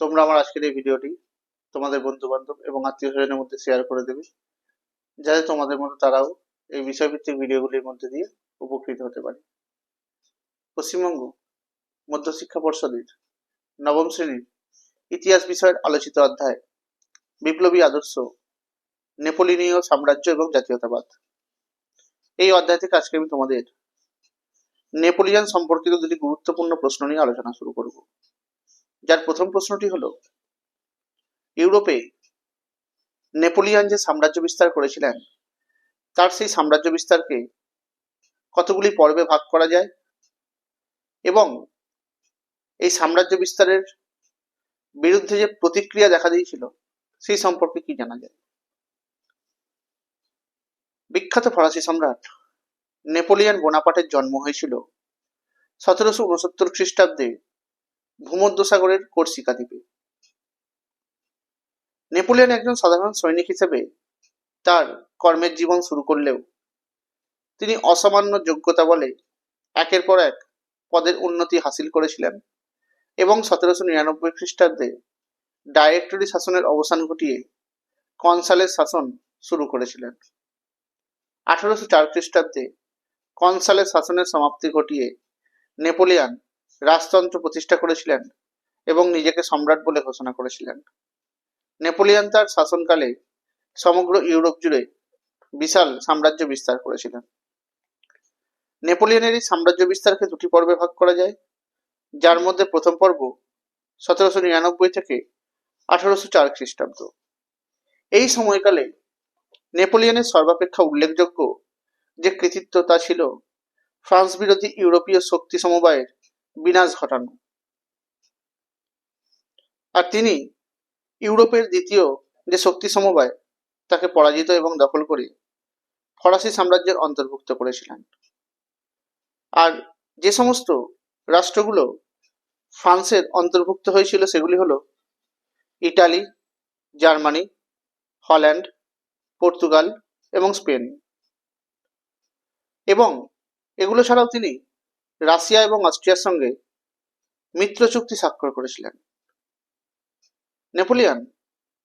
তোমরা আমার আজকের এই ভিডিওটি তোমাদের বন্ধু বান্ধব এবং আত্মীয় স্বজনের মধ্যে শেয়ার করে দেবে, যাতে তোমাদের মতো তারাও এই বিষয়ভিত্তিক ভিডিওগুলির মধ্যে দিয়ে উপকৃত হতে পারে। পশ্চিমবঙ্গ, মধ্যশিক্ষা পর্ষদের নবম শ্রেণির ইতিহাস বিষয়ের আলোচিত অধ্যায়, বিপ্লবী আদর্শ, নেপোলিনীয় সাম্রাজ্য এবং জাতীয়তাবাদ। এই অধ্যায় থেকে আজকে আমি তোমাদের নেপোলিয়ান সম্পর্কিত দুটি গুরুত্বপূর্ণ প্রশ্ন নিয়ে আলোচনা শুরু করব। যার প্রথম প্রশ্নটি হলো, ইউরোপে নেপোলিয়ান যে সাম্রাজ্য বিস্তার করেছিলেন, তার সেই সাম্রাজ্য বিস্তারকে কতগুলি পর্বে ভাগ করা যায়? এবং এই সাম্রাজ্য বিস্তারের বিরুদ্ধে যে প্রতিক্রিয়া দেখা দিয়েছিল সেই সম্পর্কে কি জানা যায়? বিখ্যাত ফরাসি সম্রাট নেপোলিয়ান বোনাপাটের জন্ম হয়েছিল সতেরোশো উনসত্তর খ্রিস্টাব্দে ভূমধ্যসাগরের কর্সিকা দ্বীপে। নেপোলিয়ন একজন সাধারণ সৈনিক হিসেবে তার কর্মের জীবন শুরু করলেও তিনি অসামান্য যোগ্যতা বলে একের পর এক পদের উন্নতি হাসিল করেছিলেন এবং সতেরোশো নিরানব্বই খ্রিস্টাব্দে ডাইরেক্টরি শাসনের অবসান ঘটিয়ে কনসালের শাসন শুরু করেছিলেন। আঠারোশো চার খ্রিস্টাব্দে কনসালের শাসনের সমাপ্তি ঘটিয়ে নেপোলিয়ান রাজতন্ত্র প্রতিষ্ঠা করেছিলেন এবং নিজেকে সম্রাট বলে ঘোষণা করেছিলেন। নেপোলিয়ান তার শাসনকালে সমগ্র ইউরোপ জুড়ে বিশাল সাম্রাজ্য বিস্তার করেছিলেন। নেপোলিয়নের এই সাম্রাজ্য বিস্তারকে দুটি পর্বে ভাগ করা যায়। যার মধ্যে প্রথম পর্ব সতেরোশো নিরানব্বই থেকে আঠারোশো চার খ্রিস্টাব্দ। এই সময়কালে নেপোলিয়নের সর্বাপেক্ষা উল্লেখযোগ্য যে কৃতিত্ব তা ছিল ফ্রান্স বিরোধী ইউরোপীয় শক্তি সমবায়ের বিনাশ ঘটানো। আর তিনি ইউরোপের দ্বিতীয় যে শক্তি সমবায়, তাকে পরাজিত এবং দখল করে ফরাসি সাম্রাজ্যের অন্তর্ভুক্ত করেছিলেন। আর যে সমস্ত রাষ্ট্রগুলো ফ্রান্সের অন্তর্ভুক্ত হয়েছিল, সেগুলি হলো ইটালি, জার্মানি, হল্যান্ড, পর্তুগাল এবং স্পেন। এবং এগুলো ছাড়াও তিনি রাশিয়া এবং অস্ট্রিয়ার সঙ্গে মিত্র চুক্তি স্বাক্ষর করেছিলেন। নেপোলিয়ান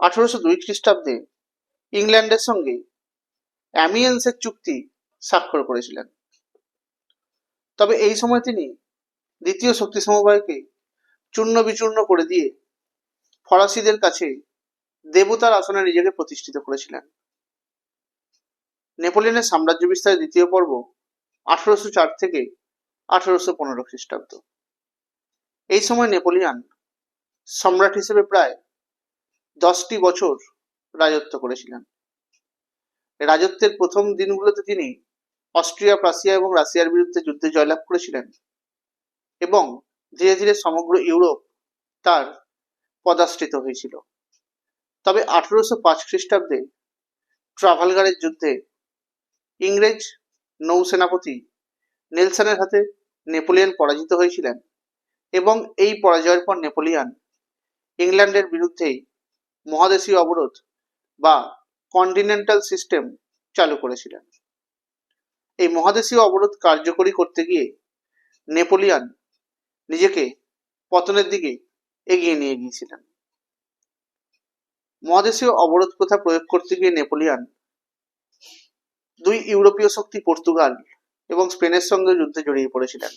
আঠারোশো দুই খ্রিস্টাব্দে ইংল্যান্ডের সঙ্গে অ্যামিয়েন্সের চুক্তি স্বাক্ষর করেছিলেন। তবে এই সময় তিনি দ্বিতীয় শক্তি সমবায়কে চূর্ণ বিচূর্ণ করে দিয়ে ফরাসিদের কাছে দেবতার আসনে নিজেকে প্রতিষ্ঠিত করেছিলেন। নেপোলিয়নের সাম্রাজ্য বিস্তারের দ্বিতীয় পর্ব আঠারোশো চার থেকে আঠারোশো পনেরো খ্রিস্টাব্দ। এই সময় নেপোলিয়ান সম্রাট হিসেবে প্রায় দশটি বছর রাজত্ব করেছিলেন। রাজত্বের প্রথম দিনগুলোতে তিনি অস্ট্রিয়া, প্রাসিয়া এবং রাশিয়ার বিরুদ্ধে যুদ্ধে জয়লাভ করেছিলেন এবং ধীরে ধীরে সমগ্র ইউরোপ তার পদাশ্রিত হয়েছিল। তবে আঠারোশো পাঁচ খ্রিস্টাব্দে ট্রাভালগারের যুদ্ধে ইংরেজ নৌসেনাপতি নেলসনের হাতে নেপোলিয়ন পরাজিত হয়েছিলেন এবং এই পরাজয়ের পর নেপোলিয়ান ইংল্যান্ডের বিরুদ্ধেই মহাদেশীয় অবরোধ বা কন্টিনেন্টাল সিস্টেম চালু করেছিলেন। এই মহাদেশীয় অবরোধ কার্যকরী করতে গিয়ে নেপোলিয়ান নিজেকে পতনের দিকে এগিয়ে নিয়ে গিয়েছিলেন। মহাদেশীয় অবরোধ প্রথা প্রয়োগ করতে গিয়ে নেপোলিয়ান দুই ইউরোপীয় শক্তি পর্তুগাল এবং স্পেনের সঙ্গে যুদ্ধে জড়িয়ে পড়েছিলেন।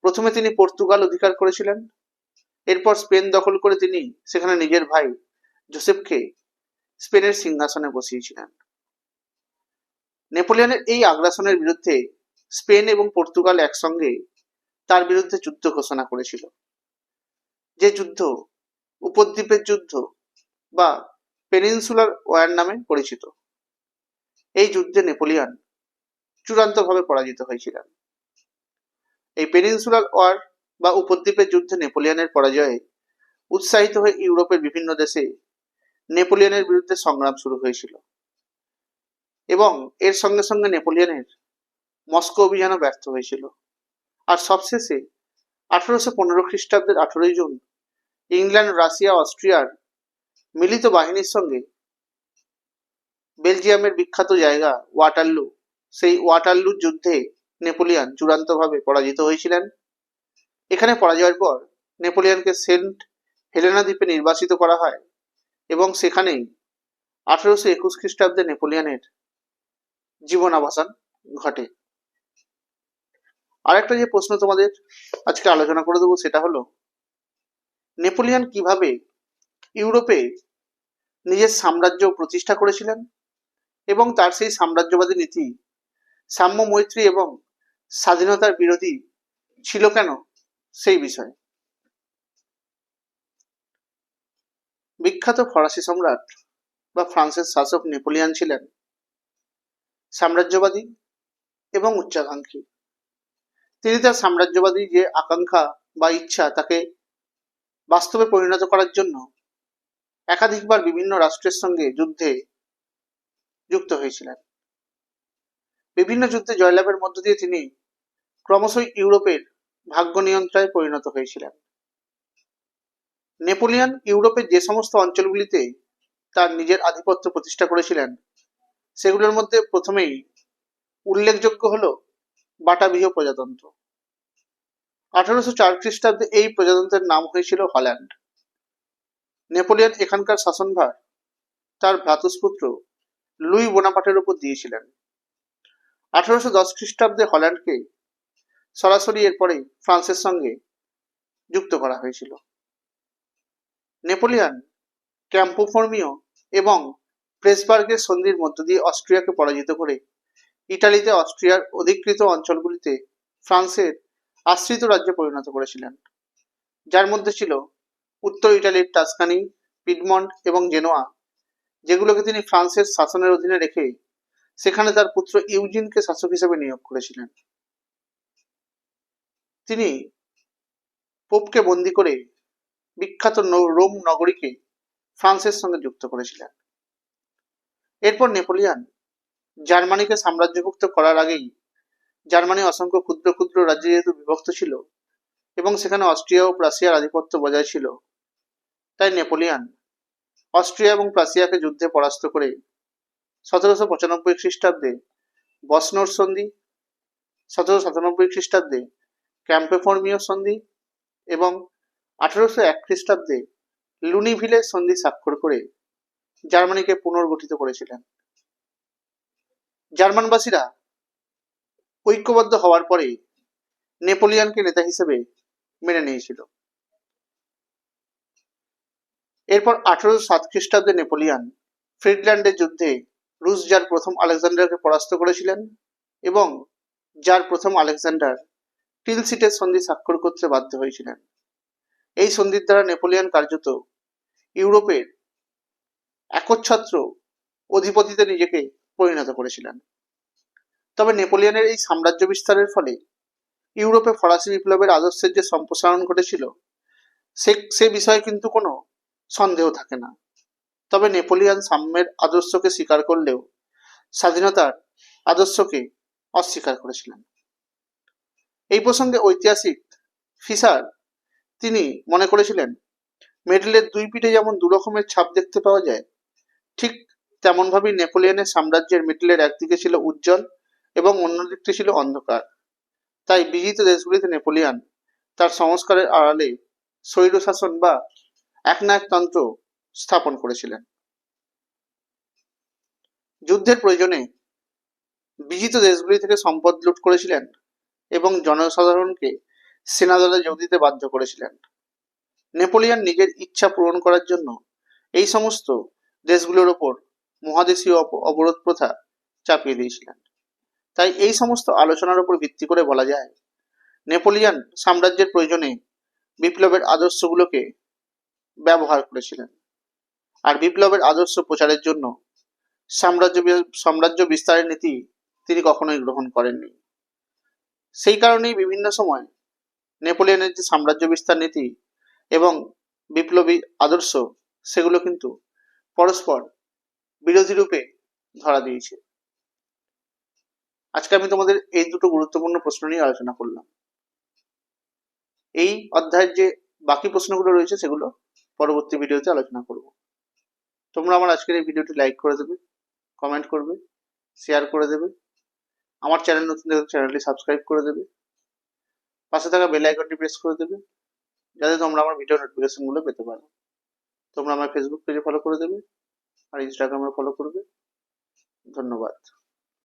প্রথমে তিনি পর্তুগাল অধিকার করেছিলেন। এরপর স্পেন দখল করে তিনি সেখানে নিজের ভাই জোসেফকে স্পেনের সিংহাসনে বসিয়েছিলেন। নেপোলিয়নের এই আগ্রাসনের বিরুদ্ধে স্পেন এবং পর্তুগাল একসঙ্গে তার বিরুদ্ধে যুদ্ধ ঘোষণা করেছিল। যে যুদ্ধ উপদ্বীপের যুদ্ধ বা পেনিনসুলার ওয়ার নামে পরিচিত। এই যুদ্ধে নেপোলিয়ান চূড়ান্তভাবে পরাজিত হয়েছিলেন। এই পেনিনসুলার ওয়ার বা উপদ্বীপের যুদ্ধে নেপোলিয়ানের পরাজয়ে উৎসাহিত হয়ে ইউরোপের বিভিন্ন দেশে নেপোলিয়নের বিরুদ্ধে সংগ্রাম শুরু হয়েছিল। এবং এর সঙ্গে সঙ্গে নেপোলিয়নের মস্কো অভিযানও ব্যর্থ হয়েছিল। আর সবশেষে আঠারোশো পনেরো খ্রিস্টাব্দের আঠারোই জুন ইংল্যান্ড, রাশিয়া, অস্ট্রিয়ার মিলিত বাহিনীর সঙ্গে বেলজিয়ামের বিখ্যাত জায়গা ওয়াটারলু সেই ওয়াটারলুর যুদ্ধে নেপোলিয়ান চূড়ান্তভাবে পরাজিত হয়েছিলেন। এখানে পরাজয়ের পর নেপোলিয়নকে সেন্ট হেলেনা দ্বীপে নির্বাসিত করা হয় এবং সেখানেই আঠারোশো একুশ খ্রিস্টাব্দে নেপোলিয়নের জীবনাবসান ঘটে। আরেকটা যে প্রশ্ন তোমাদের আজকে আলোচনা করে দেবো সেটা হলো, নেপোলিয়ন কীভাবে ইউরোপে নিজের সাম্রাজ্য প্রতিষ্ঠা করেছিলেন এবং তার সেই সাম্রাজ্যবাদী নীতি সাম্য মৈত্রী এবং স্বাধীনতার বিরোধী ছিল কেন সেই বিষয়ে? বিখ্যাত ফরাসি সম্রাট বা ফ্রান্সের শাসক নেপোলিয়ান ছিলেন, সাম্রাজ্যবাদী এবং উচ্চাকাঙ্ক্ষী। তিনি তার সাম্রাজ্যবাদী যে আকাঙ্ক্ষা বা ইচ্ছা তাকে বাস্তবে পরিণত করার জন্য একাধিকবার বিভিন্ন রাষ্ট্রের সঙ্গে যুদ্ধে যুক্ত হয়েছিলেন। বিভিন্ন যুদ্ধে জয়লাভের মধ্য দিয়ে তিনি ক্রমশই ইউরোপের ভাগ্য নিয়ন্ত্রণে পরিণত হয়েছিলেন। নেপোলিয়ন ইউরোপের যে সমস্ত অঞ্চলগুলিতে তার নিজের আধিপত্য প্রতিষ্ঠা করেছিলেন, সেগুলোর মধ্যে প্রথমেই উল্লেখযোগ্য হল বাটাবিহ প্রজাতন্ত্র। আঠারোশো চার খ্রিস্টাব্দে এই প্রজাতন্ত্রের নাম হয়েছিল হল্যান্ড। নেপোলিয়ন এখানকার শাসনভার তার ভ্রাতুষ্পুত্র লুই বোনাপাটের উপর দিয়েছিলেন। আঠারোশো দশ খ্রিস্টাব্দে হল্যান্ডকে সরাসরি এরপরে ফ্রান্সের সঙ্গে যুক্ত করা হয়েছিল। নেপোলিয়ান ক্যাম্পোফর্মিও এবং প্রেসবার্গের সন্ধির মধ্য দিয়ে অস্ট্রিয়াকে পরাজিত করে ইটালিতে অস্ট্রিয়ার অধিকৃত অঞ্চলগুলিতে ফ্রান্সের আশ্রিত রাজ্যে পরিণত করেছিলেন। যার মধ্যে ছিল উত্তর ইটালির টাস্কানি, পিডমন্ট এবং জেনোয়া, যেগুলোকে তিনি ফ্রান্সের শাসনের অধীনে রেখে সেখানে তার পুত্র ইউজিনকে শাসক হিসেবে নিয়োগ করেছিলেন। তিনি পোপকে বন্দি করে বিখ্যাত রোম নগরীকে ফ্রান্সের সঙ্গে যুক্ত করেছিলেন। এরপর নেপোলিয়ান জার্মানিকে সাম্রাজ্যভুক্ত করার আগেই জার্মানি অসংখ্য ক্ষুদ্র ক্ষুদ্র রাজ্যে যেহেতু বিভক্ত ছিল এবং সেখানে অস্ট্রিয়া ও প্রাসিয়ার আধিপত্য বজায় ছিল, তাই নেপোলিয়ান অস্ট্রিয়া এবং প্রাসিয়াকে যুদ্ধে পরাস্ত করে সতেরোশো পঁচানব্বই খ্রিস্টাব্দে বসনোর সন্ধি, সতেরোশো সাতানব্বই খ্রিস্টাব্দে ক্যাম্পেফর্মিও সন্ধি এবং আঠারোশো এক খ্রিস্টাব্দে লুনিভিলের সন্ধি স্বাক্ষর করে জার্মানিকে পুনর্গঠিত করেছিলেন। জার্মানবাসীরা ঐক্যবদ্ধ হওয়ার পরে নেপোলিয়ানকে নেতা হিসেবে মেনে নিয়েছিল। এরপর আঠারোশো সাত খ্রিস্টাব্দে নেপোলিয়ান ফ্রিডল্যান্ডের যুদ্ধে রুশ যার প্রথম আলেকজান্ডারকে পরাস্ত করেছিলেন এবং যার প্রথম আলেকজান্ডার টিলসিটের সন্ধি স্বাক্ষর করতে বাধ্য হয়েছিলেন। এই সন্ধির দ্বারা নেপোলিয়ান কার্যত ইউরোপের একচ্ছত্র অধিপতিতে নিজেকে পরিণত করেছিলেন। তবে নেপোলিয়নের এই সাম্রাজ্য বিস্তারের ফলে ইউরোপে ফরাসি বিপ্লবের আদর্শের যে সম্প্রসারণ ঘটেছিল, সে সে বিষয়ে কিন্তু কোনো সন্দেহ থাকে না। তবে নেপোলিয়ান সাম্যের আদর্শকে স্বীকার করলেও স্বাধীনতার আদর্শকে অস্বীকার করেছিলেন। এই প্রসঙ্গে ঐতিহাসিক ফিসার তিনি মনে করেছিলেন, মেডেলের দুই পিঠে যেমন দু রকমের ছাপ দেখতে পাওয়া যায়, ঠিক তেমনভাবেই নেপোলিয়নের সাম্রাজ্যের মিডলের একদিকে ছিল উজ্জ্বল এবং অন্য দিকটি ছিল অন্ধকার। তাই বিজিত দেশগুলিতে নেপোলিয়ান তার সংস্কারের আড়ালে স্বৈরশাসন বা একনায়কতন্ত্র স্থাপন করেছিলেন। যুদ্ধের প্রয়োজনে বিজিত দেশগুলি থেকে সম্পদ লুট করেছিলেন এবং জনসাধারণকে সেনাদলে যোগ দিতে বাধ্য করেছিলেন। নেপোলিয়ান নিজের ইচ্ছা পূরণ করার জন্য এই সমস্ত দেশগুলোর ওপর মহাদেশীয় অবরোধ প্রথা চাপিয়ে দিয়েছিলেন। তাই এই সমস্ত আলোচনার উপর ভিত্তি করে বলা যায়, নেপোলিয়ান সাম্রাজ্যের প্রয়োজনে বিপ্লবের আদর্শগুলোকে ব্যবহার করেছিলেন। আর বিপ্লবের আদর্শ প্রচারের জন্য সাম্রাজ্য সাম্রাজ্য বিস্তারের নীতি তিনি কখনোই গ্রহণ করেননি। সেই কারণেই বিভিন্ন সময় নেপোলিয়নের যে সাম্রাজ্য বিস্তার নীতি এবং বিপ্লবী আদর্শ, সেগুলো কিন্তু পরস্পর বিরোধী রূপে ধরা দিয়েছে। আজকে আমি তোমাদের এই দুটো গুরুত্বপূর্ণ প্রশ্ন নিয়ে আলোচনা করলাম। এই অধ্যায়ের যে বাকি প্রশ্নগুলো রয়েছে, সেগুলো পরবর্তী ভিডিওতে আলোচনা করব। তোমরা আমার আজকের এই ভিডিওটি লাইক করে দেবে কমেন্ট করবে শেয়ার করে দেবে, আমার চ্যানেল নতুন দেখলে চ্যানেলটি সাবস্ক্রাইব করে দেবে, পাশে থাকা বেল আইকনটি প্রেস করে দেবে, যাতে তোমরা আমার ভিডিও নোটিফিকেশনগুলো পেতে পারো। তোমরা আমার ফেসবুক পেজে ফলো করে দেবে, আর ইনস্টাগ্রামে ফলো করবে। ধন্যবাদ।